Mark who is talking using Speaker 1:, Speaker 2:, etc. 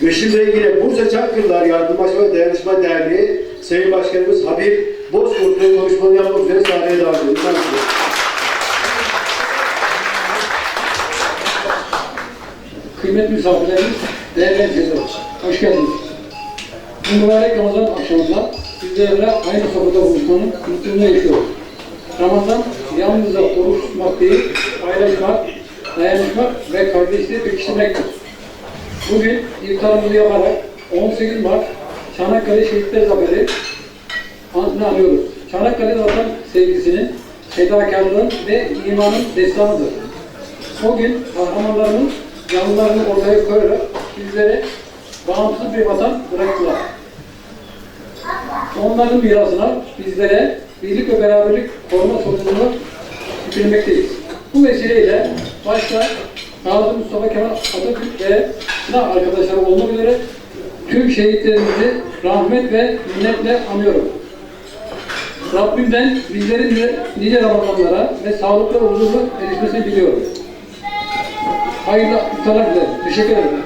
Speaker 1: Şimdi yine Bursa Çankırılar Yardımlaşma ve Dayanışma Derneği Sayın Başkanımız Habib Bozkurt'un konuşmanı yapmak üzere sahneye davet ediyoruz.
Speaker 2: Kıymetli misafirlerimiz, değerli hemşehriler, hoş geldiniz. Bu mübarek Ramazan akşamında sizlerle aynı sofrada buluşmanın mutluluğunu yaşıyoruz. Ramazan yalnızca oruç tutmak değil, paylaşmak, dayanışmak ve kardeşliği pekiştirmektir. Bugün iftarımızı yaparak 18 Mart Çanakkale Şehitler Zaferi anısını anıyoruz. Çanakkale vatan sevgisinin, fedakarlığın ve imanın destanıdır. O gün kahramanlarımız canlılarını ortaya koyarak bizlere bağımsız bir vatan bıraktılar. Onların mirasına bizlere birlik ve beraberlik koruma sorumluluğunu yüklemekteyiz. Bu vesileyle başta Gazi Mustafa Kemal Atatürk ve silah arkadaşları olmak üzere tüm şehitlerimizi rahmet ve minnetle anıyorum. Rabbimden bizlerin de nice Ramazanlara ve sağlıklı huzurlu erişmesini diliyorum. Hayırlı iftarlar dilerim. Teşekkür ederim.